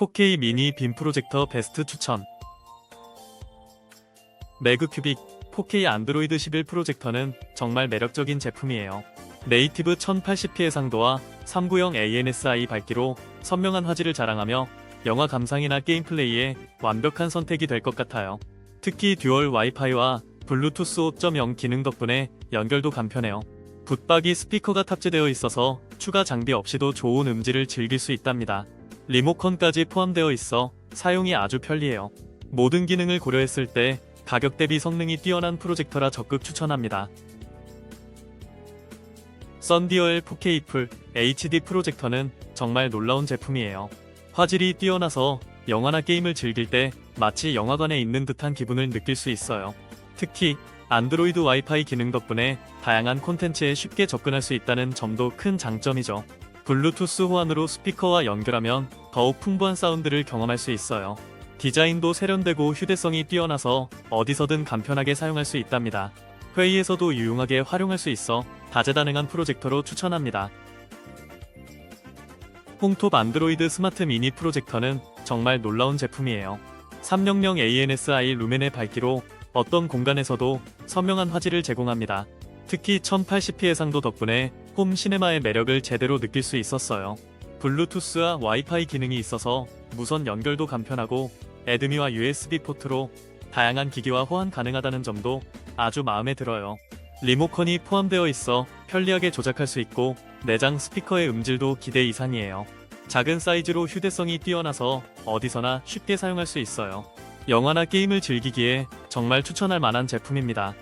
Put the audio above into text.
4K 미니 빔 프로젝터 베스트 추천 매그큐빅 4K 안드로이드 11 프로젝터는 정말 매력적인 제품이에요. 네이티브 1080p 해상도와 390 ANSI 밝기로 선명한 화질을 자랑하며 영화 감상이나 게임 플레이에 완벽한 선택이 될 것 같아요. 특히 듀얼 와이파이와 블루투스 5.0 기능 덕분에 연결도 간편해요. 붙박이 스피커가 탑재되어 있어서 추가 장비 없이도 좋은 음질을 즐길 수 있답니다. 리모컨까지 포함되어 있어 사용이 아주 편리해요. 모든 기능을 고려했을 때 가격 대비 성능이 뛰어난 프로젝터라 적극 추천합니다. 썬디어엘 4K 풀 HD 프로젝터는 정말 놀라운 제품이에요. 화질이 뛰어나서 영화나 게임을 즐길 때 마치 영화관에 있는 듯한 기분을 느낄 수 있어요. 특히 안드로이드 와이파이 기능 덕분에 다양한 콘텐츠에 쉽게 접근할 수 있다는 점도 큰 장점이죠. 블루투스 호환으로 스피커와 연결하면 더욱 풍부한 사운드를 경험할 수 있어요. 디자인도 세련되고 휴대성이 뛰어나서 어디서든 간편하게 사용할 수 있답니다. 회의에서도 유용하게 활용할 수 있어 다재다능한 프로젝터로 추천합니다. 홈톱 안드로이드 스마트 미니 프로젝터는 정말 놀라운 제품이에요. 300 ANSI 루멘의 밝기로 어떤 공간에서도 선명한 화질을 제공합니다. 특히 1080p 해상도 덕분에 홈 시네마의 매력을 제대로 느낄 수 있었어요. 블루투스와 와이파이 기능이 있어서 무선 연결도 간편하고 에드미와 USB 포트로 다양한 기기와 호환 가능하다는 점도 아주 마음에 들어요. 리모컨이 포함되어 있어 편리하게 조작할 수 있고 내장 스피커의 음질도 기대 이상이에요. 작은 사이즈로 휴대성이 뛰어나서 어디서나 쉽게 사용할 수 있어요. 영화나 게임을 즐기기에 정말 추천할 만한 제품입니다.